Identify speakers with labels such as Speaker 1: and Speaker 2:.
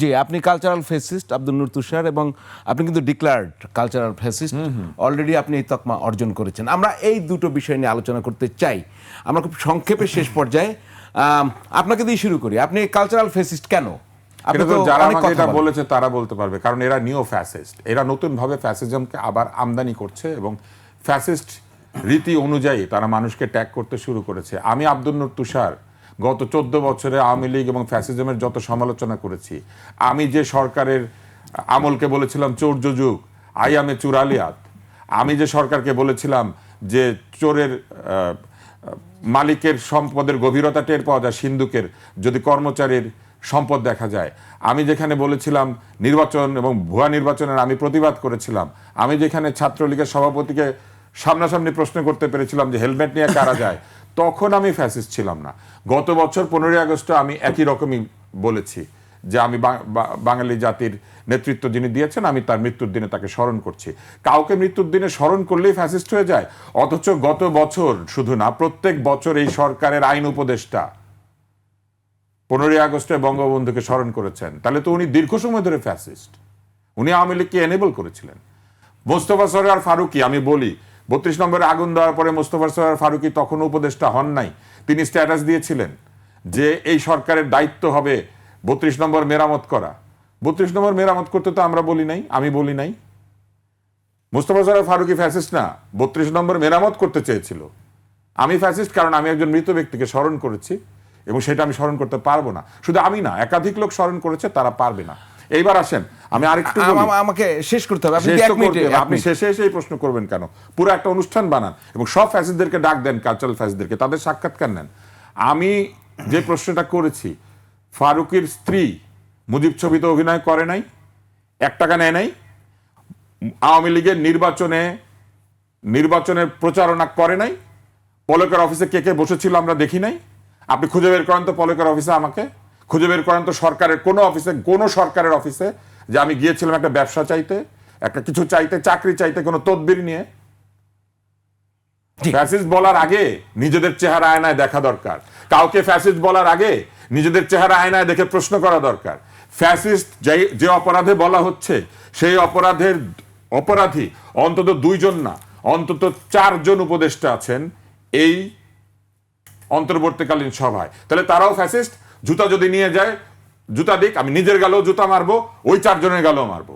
Speaker 1: জি আপনি cultural fascist Abdul নূর তুষার এবং আপনি কিন্তু ডিক্লার্ড কালচারাল ফেসিস্ট অলরেডি আপনি এই তকমা অর্জন করেছেন। আমরা এই দুটো বিষয় নিয়ে আলোচনা করতে চাই। আমরা খুব সংক্ষেপে শেষ পর্যায়ে আপনাকে দিয়ে শুরু করি। আপনি কালচারাল ফেসিস্ট কেন?
Speaker 2: যারা আমাকে এটা বলেছে তারা বলতে পারবে কারণ এরা নিও ফ্যাসিস্ট এরা নতুন ভাবে ফ্যাসিজমকে আবার আমদানি করছে এবং ফ্যাসিস্ট রীতি অনুযায়ী তারা মানুষকে ট্যাগ করতে শুরু করেছে। আমি আব্দুল নূর তুষার গত চোদ্দ বছরে আওয়ামী লীগ এবং ফ্যাসিজমের যত সমালোচনা করেছি, আমি যে সরকারের আমলকে বলেছিলাম চোর যুগ আইয়ামে চুরালিয়াত আমি যে সরকারকে বলেছিলাম যে চোরের মালিকের সম্পদের গভীরতা টের পাওয়া যায়, সিন্ধুকের যদি কর্মচারীর সম্পদ দেখা যায়। আমি যেখানে বলেছিলাম নির্বাচন এবং ভুয়া নির্বাচনের আমি প্রতিবাদ করেছিলাম। আমি যেখানে ছাত্রলীগের সভাপতিকে সামনাসামনি প্রশ্ন করতে পেরেছিলাম যে হেলমেট নিয়ে কারা যায় তখন আমি ফ্যাসিস্ট ছিলাম না। গত বছর পনেরোই আগস্টে আমি একই রকমই বলেছি যে আমি বাঙালি জাতির নেতৃত্ব যিনি দিয়েছেন, আমি তার মৃত্যুর দিনে তাকে স্মরণ করছি। কাউকে মৃত্যুর দিনে স্মরণ করলেই ফ্যাসিস্ট হয়ে যায়। অথচ গত বছর, শুধু না, প্রত্যেক বছর এই সরকারের আইন উপদেষ্টা পনেরোই আগস্টে বঙ্গবন্ধুকে স্মরণ করেছেন। তাহলে তো উনি দীর্ঘ সময় ধরে ফ্যাসিস্ট উনি আওয়ামী লীগকে এনেবল করেছিলেন। মোস্তফা সরোয়ার ফারুকি, আমি বলি বত্রিশ নম্বরে আগুন দেওয়ার পরে মোস্তফা সরোয়ার ফারুকি তখন উপদেষ্টা হন নাই। তিনি স্ট্যাটাস দিয়েছিলেন যে এই সরকারের দায়িত্ব হবে বত্রিশ নম্বর মেরামত করা। বত্রিশ নম্বর মেরামত করতে তো আমরা বলি নাই, আমি বলি নাই। মোস্তফা সরোয়ার ফারুকি ফ্যাসিস্ট না, বত্রিশ নম্বর মেরামত করতে চেয়েছিল। আমি ফ্যাসিস্ট কারণ আমি একজন মৃত ব্যক্তিকে স্মরণ করেছি এবং সেটা আমি স্মরণ করতে পারব না। শুধু আমি না, একাধিক লোক স্মরণ করেছে, তারা পারবে না। এইবার আসেন আমি আরেকটু
Speaker 1: আমাকে শেষ করতে হবে আপনি এক মিনিটে
Speaker 2: শেষে এসে এই প্রশ্ন করবেন কেন? পুরো একটা অনুষ্ঠান বানান এবং সব ফ্যাসিস্টদেরকে ডাক দেন কালচারাল ফ্যাসিস্টদেরকে তাদের সাক্ষাৎকার নেন। আমি যে প্রশ্নটা করেছি ফারুকের স্ত্রী মুজিব ছবিতে অভিনয় করে নাই এক টাকা নেয় নাই আওয়ামী লীগের নির্বাচনে নির্বাচনের প্রচারণা করে নাই পলকের অফিসে কে কে বসেছিল আমরা দেখি নাই। আপনি খুঁজে বের করেন তো পলকের অফিসে আমাকে। খুঁজে বের করেন তো সরকারের কোনো অফিসে কোনো সরকারের অফিসে যে আমি গিয়েছিলাম একটা ব্যবসা চাইতে একটা কিছু চাইতে চাকরি চাইতে কোনো তদবির নিয়ে। ফ্যাসিস্ট বলার আগে নিজেদের চেহারা আয়নায় দেখা দরকার। কাউকে ফ্যাসিস্ট বলার আগে নিজেদের চেহারা আয়নায় দেখে প্রশ্ন করা দরকার। ফ্যাসিস্ট যে অপরাধে বলা হচ্ছে সেই অপরাধের অপরাধী অন্তত দুইজন না অন্তত চারজন উপদেষ্টা আছেন এই অন্তর্বর্তীকালীন সভায়। তাহলে তারাও ফ্যাসিস্ট জুতা যদি নিয়ে যায়, জুতা দিক, আমি নিজের গালেও জুতা মারবো, ওই চারজনের গালেও মারবো।